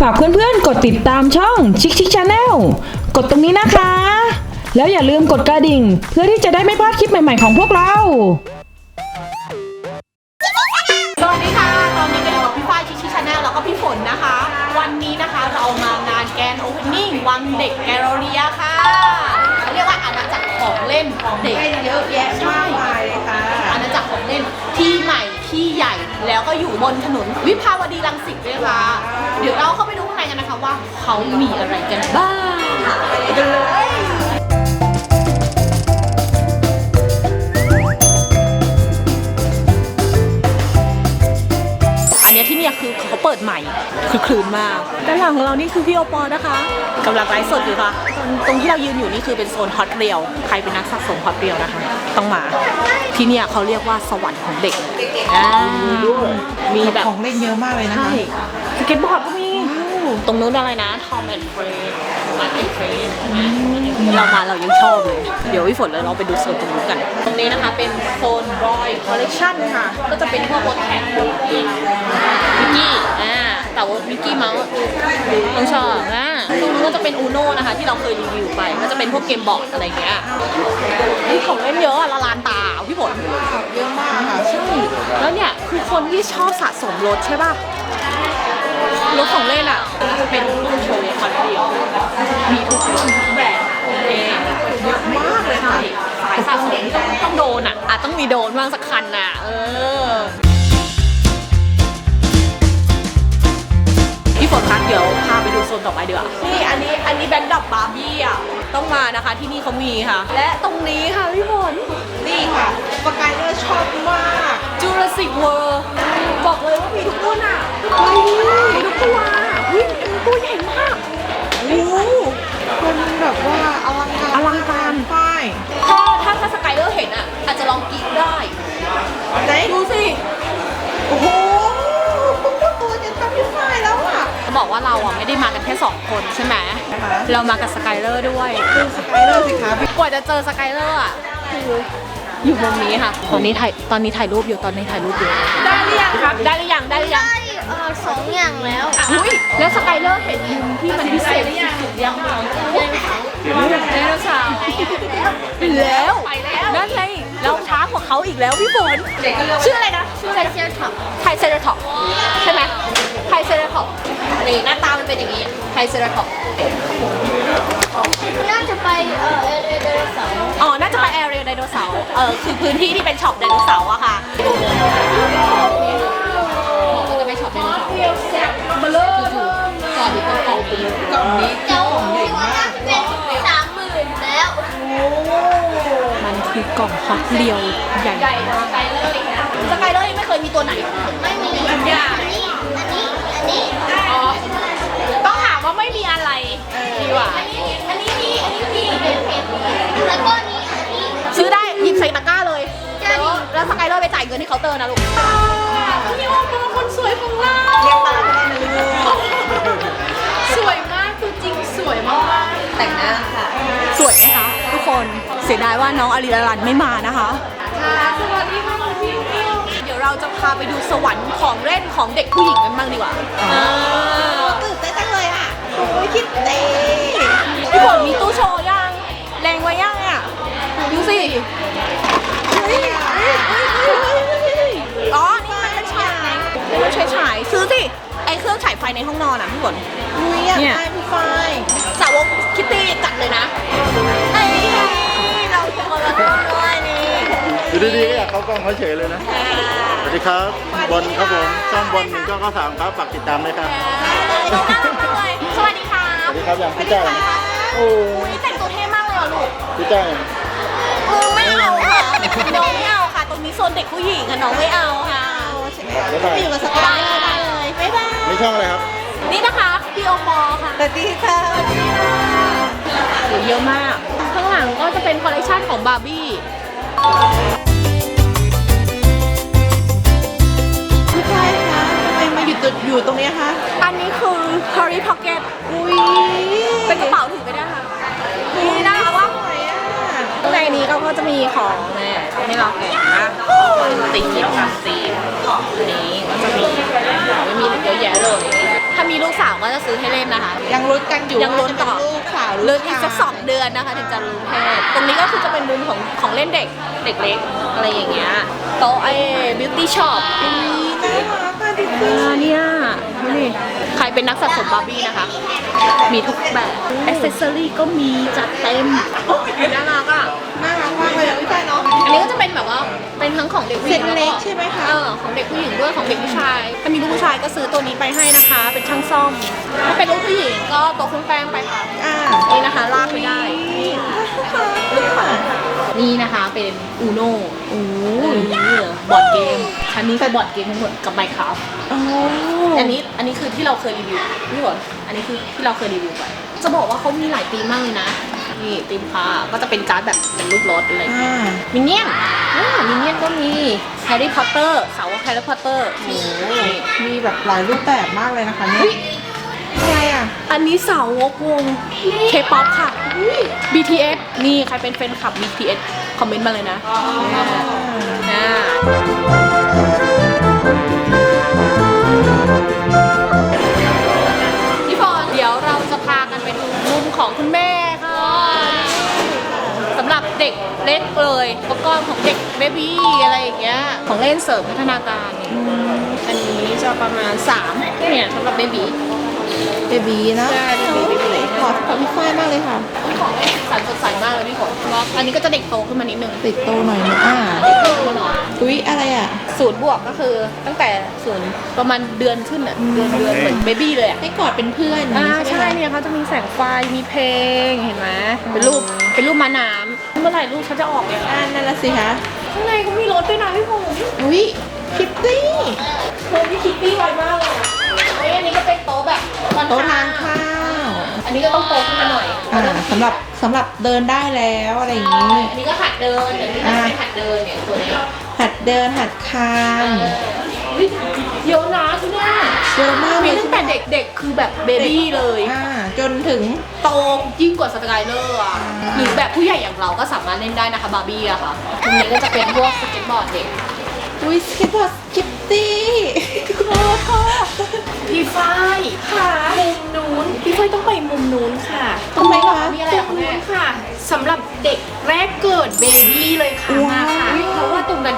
ฝากเพื่อนๆ กดติดตามช่องชิคชิคชาแนลกดตรงนี้นะคะ แล้วอย่าลืมกดกระดิ่ง เพื่อที่จะได้ไม่พลาดคลิปใหม่ๆของพวกเรา สวัสดีค่ะ ตอนนี้ก็อยู่กับพี่ฝ้ายชิชิชาแนลแล้วก็พี่ฝนนะคะ วันนี้นะคะเรามางานแกนโอเพนนิ่งวังเด็กแกลเลอรียค่ะเขาเรียกว่าอาณาจักรของเล่นของเด็ก อยู่บนถนนวิภาวดีรังสิตด้วยค่ะ เดี๋ยวเราเข้าไปดูข้างในกันนะคะว่าเขามีอะไรกันบ้างไปกันเลยอันเนี้ยที่เนี่ยคือเขาเปิดใหม่ คือคลืนมากด้านหลังของเรานี่คือพี่โอปอนะคะกำลังไลฟ์สดอยู่ค่ะ ตรงตรงที่เรายืนอยู่นี่คือเป็นโซนฮอตเรียว ใครเป็นนักสะสมฮอตเรียวนะคะ ต้องมา ที่เนี่ยเขาเรียกว่าสวรรค์ของเด็กอ่ามีแบบของเล่นเยอะมากเลยนะคะใช่สเก็ตบอร์ดก็มี ตรงนู้นอะไรนะ Tom and Friends Tom and Friends เรามาเรายังชอบเลย เดี๋ยวพี่ฝนเลยเราไปดูโซนตรงนู้นกัน ตรงนี้นะคะเป็นโซน Boy Collection ค่ะ ก็จะเป็นพวกรถแข่งมิกกี้มิกกี้อ่าแต่ว่ามิกกี้เมาส์ต้องชอบอ่าตรงนู้นก็จะเป็นอูโน่นะคะ ที่เราเคยรีวิวไป ก็จะเป็นพวกเกมบอร์ดอะไรเงี้ยนี่ของเล่นเยอะอะละลานตา พี่ฝนเยอะมากค่ะใช่แล้วเนี่ยคือคนที่ชอบสะสมรถใช่ป่ะรถของเล่นอะจะเป็นตู้โชว์คันเดียวมีทุกรุ่นทุกแบรนด์โอเคเยอะมากเลยค่ะสายสะสมต้องต้องโดนอะอาจต้องมีโดนบ้างสักคันน่ะ เออพี่ฝนคะเดี๋ยวพาไปดูโซนต่อไปเดีกว่านี่อันนี้อันนี้แบงค์ดับบาร์บี้อะ ต้องมานะคะ ที่นี่เขามีค่ะ และตรงนี้ค่ะพี่ฝนนี่ค่ะสกายเลอร์ชอบมาก Jurassic World บอกเลยว่ามีทุกรุ่นอะเฮ้ยมีทุกตัวเฮ้ยมันตัวใหญ่มากโอ้ บอกว่าเราอะไม่ได้มากันแค่ 2 คนใช่ไหมเรามากับสกายเลอร์ด้วยสกายเลอร์สิคะพี่กว่าจะเจอสกายเลอร์อะคืออยู่มุมนี้ค่ะ ตอนนี้ถ่ายตอนนี้ถ่ายรูปอยู่ตอนนี้ถ่ายรูปอยู่ ได้หรือยังครับ ได้หรือยังได้หรือยังได้เอ่อสองอย่างแล้วอุ้ยแล้วสกายเลอร์เห็นมุมที่มันพิเศษสุดๆยังไดโนเสาร์แล้วไปแล้วนั่นไงเราช้ากว่าเขาอีกแล้วพี่ฝนชื่ออะไรนะชื่ออะไรเซียร์ท็อปไทเซราทอปใช่ไหมไทเซราทอป นี่หน้าตามันเป็นอย่างนี้ไทเซราทอปน่าจะไปเอ่อเอเอเดอร์เสาร์อ๋อ น่าจะไปแอเรียไดโนเสาร์เออคือพื้นที่ที่เป็นช็อปไดโนเสาร์อะค่ะก็จะไปช็อปไดโนเสาร์จู่ๆก่อนที่ต้องออกไปกล่องนี้เจ้าที่ว่าน่าจะเป็นสามหมื่นแล้วมันคือกล่องฮอตเรียวใหญ่มากสกายเลอร์อีกนะสกายเลอร์ยังไม่เคยมีตัวไหน ไม่มีอันนี้อั ต้องถามว่าไม่มีอะไรดีกว่าอันนี้อันนี้มีอันนี้มีแล้วก็นี้อันนี้ซื้อได้หยิบใส่ตะกร้าเลยแล้วแล้วสกายเลอร์ไปจ่ายเงินที่เคาน์เตอร์นะลูกพี่โอมาคนสวยของเราเรียกตาไม่ได้นะลูกสวยมากตัวจริงสวยมากแต่งหน้าค่ะ สวยไหมคะ ทุกคนเสียดายว่าน้องอาริลาลันไม่มานะคะค่ะสวัสดีค่ะพี่เดี๋ยวเราจะพาไปดูสวรรค์ของเล่นของเด็กผู้หญิงกันบ้างดีกว่า ในห้องนอนอะพี่ฝนอุ้ยอยากเนี่ย ได้พี่ไฟสาวกคิตตี้จัดเลยนะไอ้เราจะมาเล่นด้วยนี่อยู่ดีๆก็อยากเข้ากล้องเขาเฉยเลยนะสวัสดีครับบอลครับผมช่องบอลหนึ่งเก้าเก้าสามครับฝากติดตามด้วยครับน้องน่ารักด้วยสวัสดีค่ะสวัสดีครับอย่างพี่เจ้าโอ้อุ้ยแต่งตัวเท่มากเลยอะลูก พี่เจ้าเออไม่เอาค่ะน้องไม่เอาค่ะ ตรงนี้โซนเด็กผู้หญิงค่ะน้องไม่เอาค่ะ บ๊ายบายอยู่กับสกายเลอร์ได้เลย บ๊ายบายไม่ช่องอะไรครับ นี่นะคะพี่โอปอค่ะสวัสดีค่ะโอ้เยอะมาก ข้างหลังก็จะเป็นคอลเลคชันของบาร์บี้พี่ไฟคะทำไมมาอยู่จุดอยู่ตรงเนี้ยคะอันนี้คือ Harry Pocket อุ้ยเป็นกระเป๋าถือไปได้ค่ะ นี่นะคะว่าสวยอะข้างในนี้ก็จะมีของแม่ให้เราแกะนะตีมตีมอันนี้ก็จะมีไม่มี เยอะแยะเลย ถ้ามีลูกสาวก็จะซื้อให้เล่นนะคะ ยังลุ้นกันอยู่ยังลุ้นว่าจะต่อเป็นลูกสาวหเลืรืออีกสักสองเดือนนะคะ ถึงจะรู้เพศตรงนี้ก็คือจะเป็นมุมของของเล่นเด็กเด็กเล็กอะไรอย่างเงี้ยโต๊ะไอ้บิวตี้ช็อปน่ารักอะดิอ่าเนี่ยดูนี่ใครเป็นนักสะสมบาร์บี้นะคะ มีทุกแบบอ c เซสซอรี่ก็มีจัดเต็มโอ้ยน่ารักอะ น่ารักมากเลยอะพี่ฝ้ายเนาะ อันนี้ก็จะเป็นแบบว่าเป็นทั้งของเด็กผู้หญิงเซ็ตเล็กแวใช่ไหมคะ เออของเด็กผู้หญิงด้วยของเด็กผู้ชายถ้ามีลูกผู้ชายก็ซื้อตัวนี้ไปให้นะคะ เป็นช่างซ่อม ถ้าเป็นลูกผู้หญิงก็โต๊ะเครื่องแป้งไปค่ะอ่านี่นะคะลากไปได้ นี่นะคะเป็นอูโน่โอ้บอร์ดเกมชั้นนี้คือบอร์ดเกมทั้งหมดกับไมค์ครับโอ้อันนี้อันนี้คือที่เราเคยรีวิวพี่ฝนอันนี้คือที่เราเคยรีวิวไปจะบอกว่าเขามีหลายธีมมากเลยนะ นี่ธีมพาก็จะเป็นการ์ดแบบเป็นรูปรถอะไรอย่างเงี้ยอ่ามินเนี่ยนอ่ามินเนี่ยนก็มีแฮร์รี่พอตเตอร์สาวกแฮร์รี่พอตเตอร์โอ้มีแบบหลายรูปแบบมากเลยนะคะเนี่ยไงอะ อันนี้สาวกวงเคป๊อปค่ะ BTS นี่ใครเป็นแฟนคลับ BTS คอมเมนต์มาเลยนะอ่า อุปกรณ์ของเด็กเบบี้อะไรอย่างเงี้ย ของเล่นเสริมพัฒนาการเนี่ยอันนี้จะประมาณ3เนี่ยสำหรับเบบี้เบบีนะใช่เป็นเบบีขอขอพี่ฝ้ายมากเลยค่ะของเล่นสีสันสดใสมากเลยพี่ฝนว่าอันนี้ก็จะเด็กโตขึ้นมานิดนึงติดโตหน่อยนะอ่าเด็กโตขึ้นมาหน่อยอุ๊ยอะไรอะศูนย์บวกก็คือตั้งแต่ศูนย์ประมาณเดือนขึ้นอะเดือนเดือนเหมือนเบบี้เลยอะให้กอดเป็นเพื่อนอ่าไหมใช่คะเนี่ยเขาจะมีแสงไฟมีเพลงเห็นไหมเป็นรูปเป็นรูปม้าน้ำเมื่อไหร่รูปเขาจะออกเนี่ยอ่านั่นละสิคะข้างในเขามีรถด้วยนะพี่ผมอุ๊ยคิตตี้โอ้พี่คิตตี้ไวมากเลยอะเอ้ยอันนี้ก็เป็นโต๊ะแบบโต๊ะทานข้าว อันนี้ก็ต้องโตขึ้นมาหน่อยอ่าสำหรับสำหรับเดินได้แล้วอะไรอย่างนี้ อันนี้ก็หัดเดินอันนี้ก็เป็นหัดเดินเนี่ยตัวนี้หัดเดินหัดคานเฮ้ยเยอะนะที่เนี่ย เยอะมากเลมียตั้งแต่เด็กๆ คือแบบเบบี้เลยอ่าจนถึงโตยิ่งกว่าสกายเลอร์อะหรือแบบผู้ใหญ่อย่างเราก็สามารถเล่นได้นะคะบาร์บี้อะค่ะตรงนี้ก็จะเป็นพวกสเก็ตบอร์ดเด็กอุ้ยสเก็ตบอร์ดคิตตี้พี่ฝ้ายค่ะมุมนู้นพี่ฝ้ายต้องไปมุมนู้นค่ะทำไมคะมีอะไรของแม่ค่ะสำหรับเด็กแรกเกิดเบบี้เลยค่ะ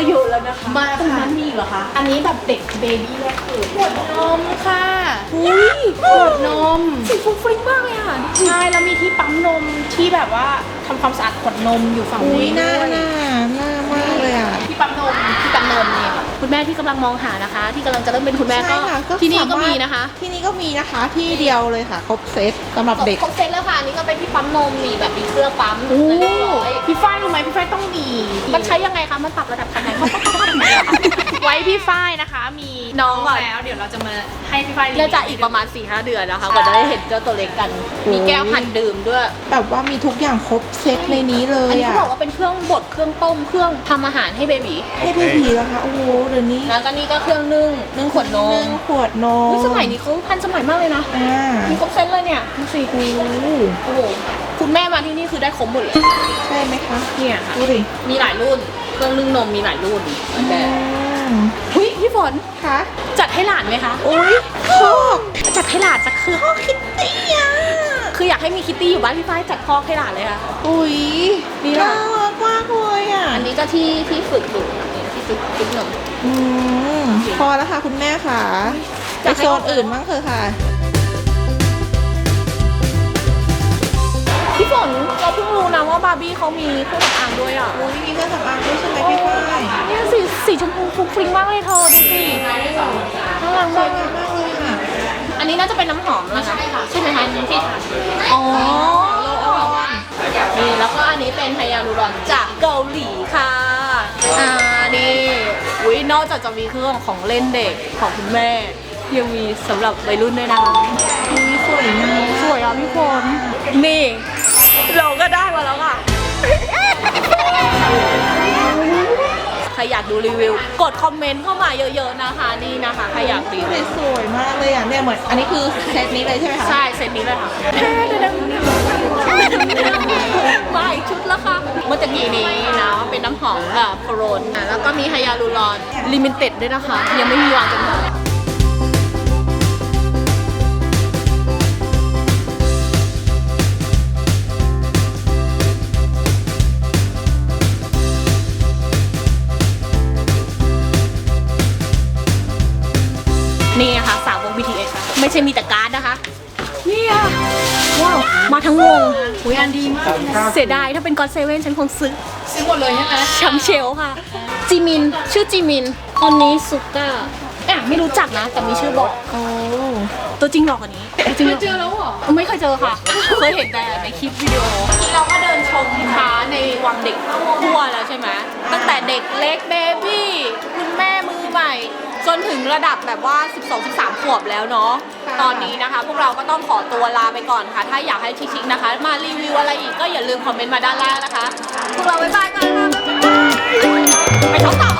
ก็เยอะแล้วนะคะมาตรงค่ะ นั้นมีอีกเหรอคะอันนี้แบบเด็กเบบี้แรกเกิดขวดนมค่ะอุ้ยขวดนม สีฟุ้งฟริ้งมากเลยอะใช่แล้วมีที่ปั๊มนมที่แบบว่าทำความสะอาดขวดนมอยู่ฝั่งอุ้ยนี้หน้าด้วยหน้าหน้ามากเลยอะ ที่ปั๊มนมที่ปั๊มนมเนี่ย ค่ะคุณแม่ที่กำลังมองหานะคะ ที่กำลังจะเริ่มเป็นคุณแม่ก็ ใช่ค่ะที่นี่ก็สาารถมีนะคะ ที่นี่ก็มีนะคะที่เดียวเลยค่ะ ครบเซตสำหรับเด็ก ครบเซตแล้วค่ะอันนี้ก็เป็นที่ปั๊มนมมีแบบมีเครื่องปั๊มโอ้เรียบร้อยพี่ฝ้ายรู้ไหมพี่ฝ้ายต้องมีมันใช้ยังไงคะมันปรับระดับขนาดไหน ไว้พี่ฝ้ายนะคะ มีน้องก่อน แล้ว เดี๋ยวเราจะมาให้พี่ฝ้ายรีวิวน่าจะอีกประมาณ4ีหเดือนนะคะกว่าจะได้เห็นเจ้าตัวเล็กกัน มีแก้วหันดื่มด้วย แบบว่ามีทุกอย่างครบเซตในนี้เลอันยนี้อะเขาบอกว่าเป็นเครื่องบดเครื่องต้มเครื่องทำอาหารให้เบบีให้พี่ผีแล้วคะโอ้โหเดี๋ยวนี้แล้วก็นี่ก็เครื่องนึ่งนึ่งขวดนนึ่มงขวดนมอุ๊ยสมัยนี้เขาทันสมัยมากเลยนะ อ่ามีครบเซตเลยเนี่ยดูสิโอ้โหโอ้โหคุณแม่มาที่นี่คือได้ครบหมดเลยใช่ไหมคะเนี่ยค่ะ ดูดิมีหลายรุ่น เครื่องนึ่งนมมีหลายรุ่นแต่ อืมเฮ้ยพี่ฝนคะจัดให้หลานไหมคะอุ้ยคอกจัดให้หลานสักคือคอกคิตตี้อะคืออยากให้มีคิตตี้อยู่บ้านพี่ฝ้ายจัดคอกให้หลานเลยค่ะอุ้ยดีเหรอน่ารักมากเลยอะอันนี้ก็ที่ที่ฝึกอยู่เนี่ยที่ฝึกฝึกนมอืมพอแล้วค่ะคุณแม่ค่ะไปอยากให้โซนอื่นบ้างเถอะค่ะ พี่ฝนเราเพิ่งรู้นะว่าบาร์บี้เขามีเครื่องสำอางด้วยอะอุ้ยมีเครื่องสำอางด้วยใช่ไหมพี่ฝ้ายเนี่ยสีสีชมพูฟรุ้งฟริ้งมากเลยเธอดูสิน่ารักสวมายกงามมากเลยค่ะอันนี้น่าจะเป็นน้ำหอมนะคะใช่ไหมคะที่ทานอ๋อโลออนนี่แล้วก็อันนี้เป็นไฮยาลูรอนจากเกาหลีค่ะอ่านี่อุ้ยนอกจากจะมีเครื่องของเล่นเด็กของคุณแม่ยังมีสำหรับวัยรุ่นด้วยนะคะ อุ้ยสวยงามสวยอะพี่ฝนนี่ อยากดูรีวิว กดคอมเมนต์เข้ามาเยอะๆนะคะนี่นะคะใครอยากรีดูวิดิวสวยมากเลยอะเนี่ยเหมือนอันนี้คือเซตนี้เลยใช่ไหมคะใช่เซตนี้เลยค่ะมาอีกชุดแล้วค่ะเมื่อตะกี้นี้นะเป็นน้ำหอมค่ะโคโรนอะแล้วก็มีไฮยาลูรอนลิมิเต็ดด้วยนะคะ ยังไม่มีวางจำหน่าย ใช่มีแต่การ์ดนะคะนี่อะว้าว มาทั้งวงอุ้ยอันดีมาก เสียดายถ้าเป็นก o อ s เซเว่นฉันคงซื้อซื้อหมดเลยใช่ไหมชังเชลค่ะ จิมิน ชื่อจิมินตอนนี้สุก้าแอบไม่รู้จักนะ แต่มีชื่อบอกโอ้ตัวจริงหรอกกว่านี้ตัวจริงหรอเจอแล้วเหรอ ไม่เคยเจอค่ะ เคยเห็นแต่ในคลิปวิดีโอเราก็เดินชมค้าในวังเด็กทั่วแล้วใช่ไหมตั้งแต่เด็กเล็กเบบี้คุณแม่มือ ใหม่ จนถึงระดับแบบว่า 12-13 ขวบแล้วเนาะตอนนี้นะคะ พวกเราก็ต้องขอตัวลาไปก่อนค่ะ ถ้าอยากให้ชิคๆนะคะ มารีวิวอะไรอีกก็อย่าลืมคอมเมนต์มาด้านล่างนะคะ พวกเราบ๊ายบายก่อนค่ะบ๊ายบายไปท้องต่อ